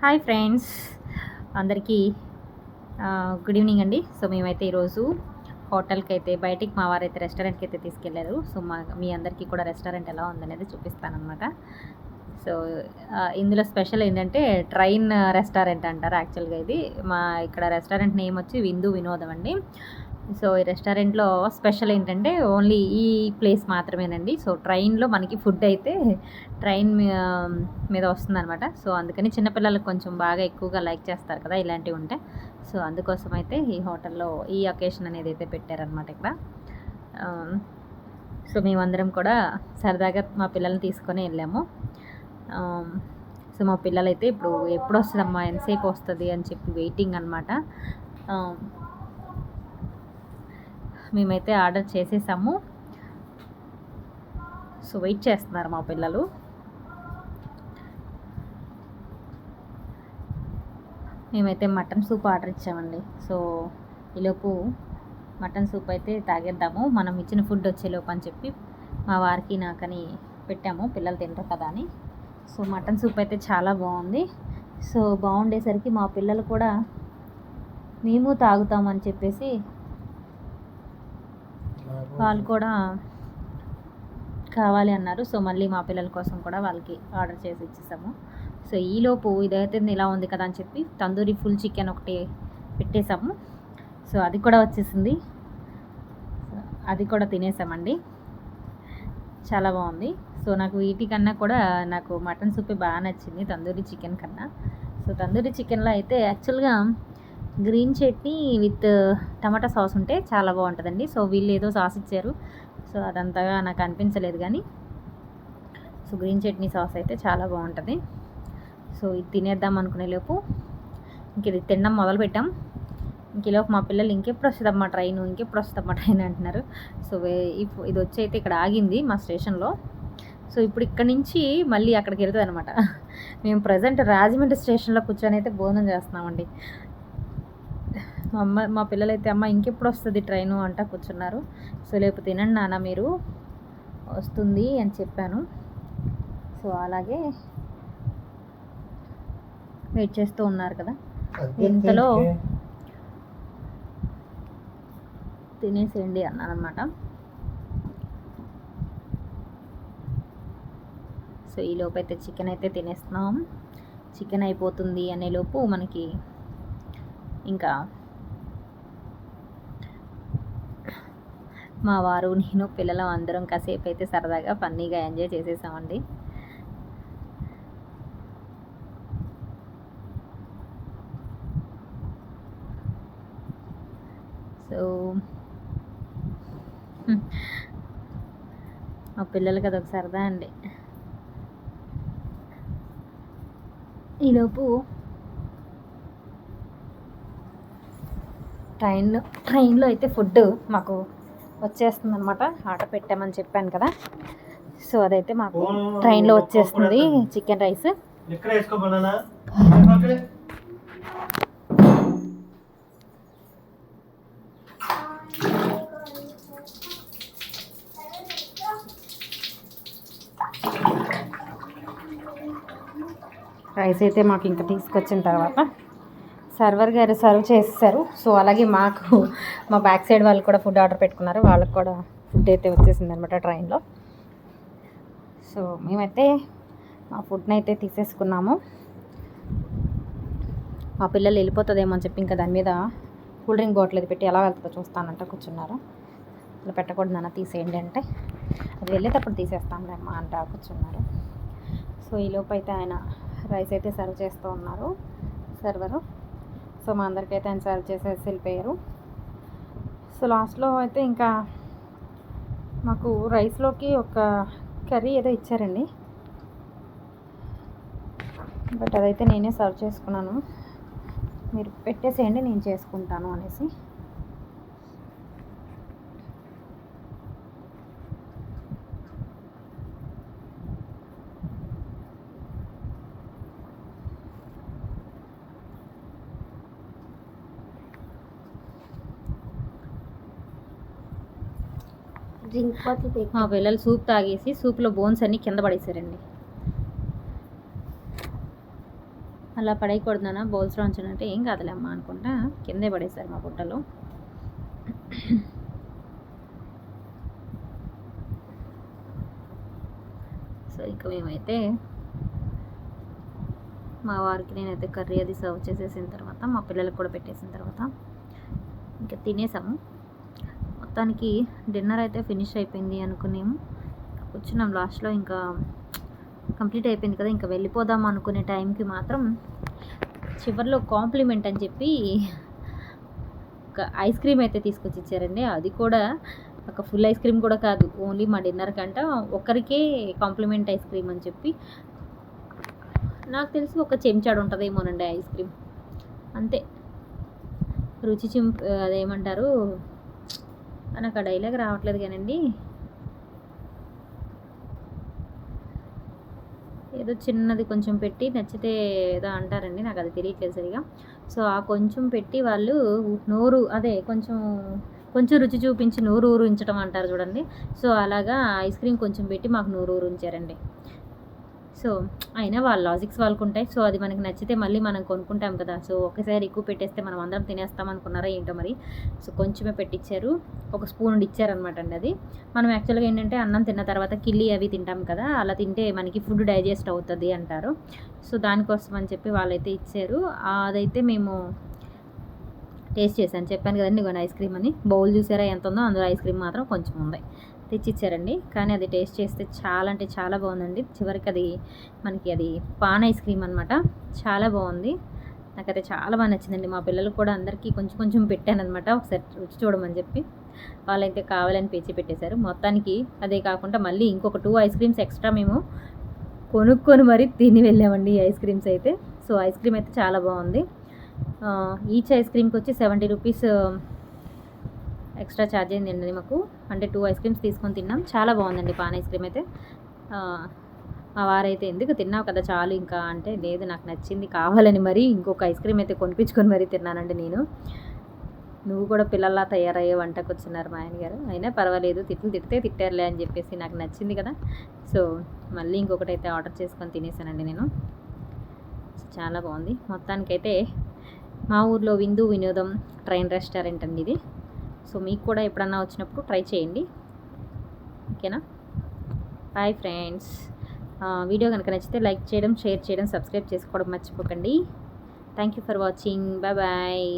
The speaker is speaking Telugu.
Hi friends. అందరికీ గుడ్ ఈవినింగ్ అండి. సో మేమైతే ఈరోజు హోటల్కి అయితే బయటికి మా వారైతే రెస్టారెంట్కి అయితే తీసుకెళ్ళారు. సో మా మీ అందరికీ కూడా రెస్టారెంట్ ఎలా ఉందనేది చూపిస్తానమాట సో ఇందులో స్పెషల్ ఏంటంటే ట్రైన్ రెస్టారెంట్ అంటారు యాక్చువల్గా ఇది. మా ఇక్కడ రెస్టారెంట్ నేమ్ వచ్చి విందు వినోదం అండి. సో ఈ రెస్టారెంట్లో స్పెషల్ ఏంటంటే ఓన్లీ ఈ ప్లేస్ మాత్రమేనండి. సో ట్రైన్లో మనకి ఫుడ్ అయితే ట్రైన్ మీ- మీద వస్తుందన్నమాట. సో అందుకని చిన్నపిల్లలకు కొంచెం బాగా ఎక్కువగా లైక్ చేస్తారు కదా ఇలాంటివి ఉంటే. సో అందుకోసం అయితే ఈ హోటల్లో ఈ అకేషన్ అనేది అయితే పెట్టారనమాట ఇక్కడ. సో మేమందరం కూడా సరదాగా మా పిల్లల్ని తీసుకొని వెళ్ళాము. సో మా పిల్లలైతే ఇప్పుడు ఎప్పుడు వస్తుందమ్మా ఎంతసేపు వస్తుంది? అని చెప్పి వెయిటింగ్ అనమాట మేమైతే ఆర్డర్ చేసేసాము. సో వెయిట్ చేస్తున్నారు మా పిల్లలు. మేమైతే మటన్ సూప్ ఆర్డర్ ఇచ్చామండి. సో ఈలోపు మటన్ సూప్ అయితే తాగేద్దాము. మనం ఇచ్చిన ఫుడ్ వచ్చేలోపు అని చెప్పి మా వారికి నాకని పెట్టాము. పిల్లలు తింటారు కదా అని. సో మటన్ సూప్ అయితే చాలా బాగుంది. సో బాగుండేసరికి మా పిల్లలు కూడా మేము తాగుతామని చెప్పేసి వాళ్ళు కూడా కావాలి అన్నారు. సో మళ్ళీ మా పిల్లల కోసం కూడా వాళ్ళకి ఆర్డర్ చేసి ఇచ్చేసాము. సో ఈలోపు ఇదైతే ఇలా ఉంది కదా అని చెప్పి తందూరి ఫుల్ చికెన్ ఒకటి పెట్టేసాము. సో అది కూడా వచ్చేసింది. అది కూడా తినేసామండి. చాలా బాగుంది. సో నాకు వీటికన్నా కూడా నాకు మటన్ సూపే బాగా నచ్చింది తందూరి చికెన్ కన్నా. సో తందూరి చికెన్లో అయితే యాక్చువల్గా green chutney with tomato sauce ఉంటే చాలా బాగుంటుందండి. సో వీళ్ళు ఏదో సాస్ ఇచ్చారు. సో అదంతగా నాకు అనిపించలేదు కానీ సో గ్రీన్ చట్నీ సాస్ అయితే చాలా బాగుంటుంది. సో ఇది తినేద్దాం అనుకునే లోపు ఇంక ఇది తినడం మొదలు పెట్టాం ఇంకలోపు మా పిల్లలు ఇంకెప్పుడు వస్తుందమ్మా ట్రైన్ ఇంకెప్పుడు వస్తుందమ్మా ట్రైన్ అంటున్నారు. సో ఇది వచ్చి అయితే ఇక్కడ ఆగింది మా స్టేషన్లో. సో ఇప్పుడు ఇక్కడ నుంచి మళ్ళీ అక్కడికి వెళ్తుంది అనమాట మేము ప్రజెంట్ రాజమండ్రి స్టేషన్లో కూర్చొని అయితే భోజనం చేస్తున్నామండి. అమ్మ మా పిల్లలైతే అమ్మ ఇంకెప్పుడు వస్తుంది ట్రైను అంటా కూర్చున్నారు. సో లేకపోతే తినండి నాన్న మీరు. వస్తుంది అని చెప్పాను. సో అలాగే వెయిట్ చేస్తూ ఉన్నారు కదా. ఇంతలో తినేసేయండి అన్నాను అనమాట సో ఈ లోపు అయితే చికెన్ అయితే తినేస్తున్నాం. చికెన్ అయిపోతుంది అనే లోపు మనకి ఇంకా మా వారు నేను పిల్లలు అందరం కాసేపు అయితే సరదాగా ఫన్నీగా ఎంజాయ్ చేసేసామండి. సో మా పిల్లలకి అదొక సరదా అండి. ఈలోపు ట్రైన్లో ట్రైన్లో అయితే ఫుడ్ మాకు వచ్చేస్తుంది అనమాట ఆర్డర్ పెట్టామని చెప్పాను కదా. సో అదైతే మాకు ట్రైన్లో వచ్చేస్తుంది చికెన్ రైస్. రైస్ అయితే మాకు ఇంకా తీసుకొచ్చిన తర్వాత. సర్వర్ గారు సర్వ్ చేస్తారు సో అలాగే మాకు మా బ్యాక్ సైడ్ వాళ్ళు కూడా ఫుడ్ ఆర్డర్ పెట్టుకున్నారు. వాళ్ళకి కూడా ఫుడ్ అయితే వచ్చేసింది అనమాట ట్రైన్లో. సో మేమైతే మా ఫుడ్ని అయితే తీసేసుకున్నాము. మా పిల్లలు వెళ్ళిపోతుందేమో అని చెప్పి ఇంకా దాని మీద కూల్ డ్రింక్ బాటిల్ అది పెట్టి ఎలా వెళ్తుందో చూస్తానంట కూర్చున్నారు. అలా పెట్టకూడదు నాన్న తీసేయండి అంటే. అది వెళ్ళేటప్పుడు తీసేస్తాంలే అమ్మా అంట కూర్చున్నారు. సో ఈ లోపు అయితే ఆయన రైస్ అయితే సర్వ్ చేస్తూ ఉన్నారు. సర్వరు. సో మా అందరికైతే ఆయన సర్వ్ చేసేసి వెళ్ళిపోయారు. సో లాస్ట్లో అయితే ఇంకా మాకు రైస్లోకి ఒక కర్రీ ఏదో ఇచ్చారండి. బట్ అదైతే నేనే సర్వ్ చేసుకున్నాను. మీరు పెట్టేసేయండి నేను చేసుకుంటాను అనేసి. మా పిల్లలు సూప్ తాగేసి సూప్లో బోన్స్ అన్నీ కింద పడేసారండి. అలా పడేయకూడదనా బౌల్స్లో ఉంచానంటే ఏం కాదులేమ్మా అనుకుంటా కిందే పడేశారు మా పుట్టలో సో ఇంకా మేమైతే మా వారికి నేనైతే కర్రీ అది సర్వ్ చేసేసిన తర్వాత మా పిల్లలకు కూడా పెట్టేసిన తర్వాత ఇంకా తినేసాము. మొత్తానికి డిన్నర్ అయితే ఫినిష్ అయిపోయింది అనుకునేము కూర్చున్నాం లాస్ట్లో ఇంకా కంప్లీట్ అయిపోయింది కదా ఇంకా వెళ్ళిపోదాం అనుకునే టైంకి మాత్రం చివరిలో కాంప్లిమెంట్ అని చెప్పి ఒక ఐస్ క్రీమ్ అయితే తీసుకొచ్చి ఇచ్చారండి. అది కూడా ఒక ఫుల్ ఐస్ క్రీమ్ కూడా కాదు ఓన్లీ మా డిన్నర్ కంట ఒకరికే కాంప్లిమెంట్ ఐస్ క్రీమ్ అని చెప్పి. నాకు తెలిసి ఒక చెంచాడు ఉంటుందేమోనండి ఐస్ క్రీమ్. అంతే. రుచి చింప్ అదేమంటారు? నాకు ఆ డైలాగ్ రావట్లేదు కానండి. ఏదో చిన్నది కొంచెం పెట్టి నచ్చితే ఏదో అంటారండి నాకు అది తెలియట్లేదు సరిగా. సో ఆ కొంచెం పెట్టి వాళ్ళు నోరు అదే కొంచెం కొంచెం రుచి చూపించి నోరు ఊరించడం అంటారు చూడండి. సో అలాగా ఐస్ క్రీమ్ కొంచెం పెట్టి మాకు నోరు ఊరించారండి. సో అయినా వాళ్ళ లాజిక్స్ వాళ్ళకు ఉంటాయి సో అది మనకి నచ్చితే మళ్ళీ మనం కొనుక్కుంటాం కదా. సో ఒకసారి ఎక్కువ పెట్టేస్తే మనం అందరం తినేస్తాం అనుకున్నారా ఏంటో మరి? సో కొంచెమే పెట్టించారు ఒక స్పూన్ ఇచ్చారనమాట అండి అది. మనం యాక్చువల్గా ఏంటంటే అన్నం తిన్న తర్వాత కిల్లి అవి తింటాం కదా. అలా తింటే మనకి ఫుడ్ డైజెస్ట్ అవుతుంది అంటారు. సో దానికోసం అని చెప్పి వాళ్ళైతే ఇచ్చారు. అదైతే మేము టేస్ట్ చేశాను. చెప్పాను కదండి ఇవ్వండి ఐస్ క్రీమ్ అని. బౌల్ చూసారా ఎంత ఉందో అందులో ఐస్ క్రీమ్ మాత్రం కొంచెం ఉంది. తెచ్చిచ్చారండి. కానీ అది టేస్ట్ చేస్తే చాలా అంటే చాలా బాగుందండి. చివరికి అది మనకి అది పాన్ ఐస్ క్రీమ్ అనమాట చాలా బాగుంది. నాకైతే చాలా బాగా నచ్చిందండి. మా పిల్లలకు కూడా అందరికీ కొంచెం కొంచెం పెట్టాను అనమాట ఒకసారి రుచి చూడమని చెప్పి. వాళ్ళైతే కావాలని పేచి పెట్టేశారు. మొత్తానికి అదే కాకుండా మళ్ళీ ఇంకొక టూ ఐస్ క్రీమ్స్ ఎక్స్ట్రా మేము కొనుక్కొని మరీ తిని వెళ్ళామండి ఈ ఐస్ క్రీమ్స్ అయితే. సో ఐస్ క్రీమ్ అయితే చాలా బాగుంది. ఈచ్ ఐస్ క్రీమ్కి వచ్చి సెవెంటీ రూపీస్ ఎక్స్ట్రా ఛార్జ్ అయిందండి మాకు. అంటే టూ ఐస్ క్రీమ్స్ తీసుకొని తిన్నాం. చాలా బాగుందండి పాన్ ఐస్ క్రీమ్ అయితే. మా వారైతే ఎందుకు తిన్నావు కదా చాలు ఇంకా అంటే లేదు నాకు నచ్చింది కావాలని మరి ఇంకొక ఐస్ క్రీమ్ అయితే కొనిపించుకొని మరీ తిన్నానండి నేను. నువ్వు కూడా పిల్లల్లా తయారయ్యే వంటకు వచ్చినారు మా ఆయన గారు. అయినా పర్వాలేదు తిట్లు తిడితే తిట్టారులే అని చెప్పేసి నాకు నచ్చింది కదా. సో మళ్ళీ ఇంకొకటి అయితే ఆర్డర్ చేసుకొని తినేసానండి నేను. చాలా బాగుంది. మొత్తానికైతే మా ఊర్లో విందు వినోదం ట్రైన్ రెస్టారెంట్ అండి ఇది. సో మీకు కూడా ఎప్పుడన్నా వచ్చినప్పుడు ట్రై చేయండి. ఓకేనా? బాయ్ ఫ్రెండ్స్ వీడియో కనుక నచ్చితే లైక్ చేయడం షేర్ చేయడం సబ్స్క్రైబ్ చేసుకోవడం మర్చిపోకండి. Thank you for watching bye bye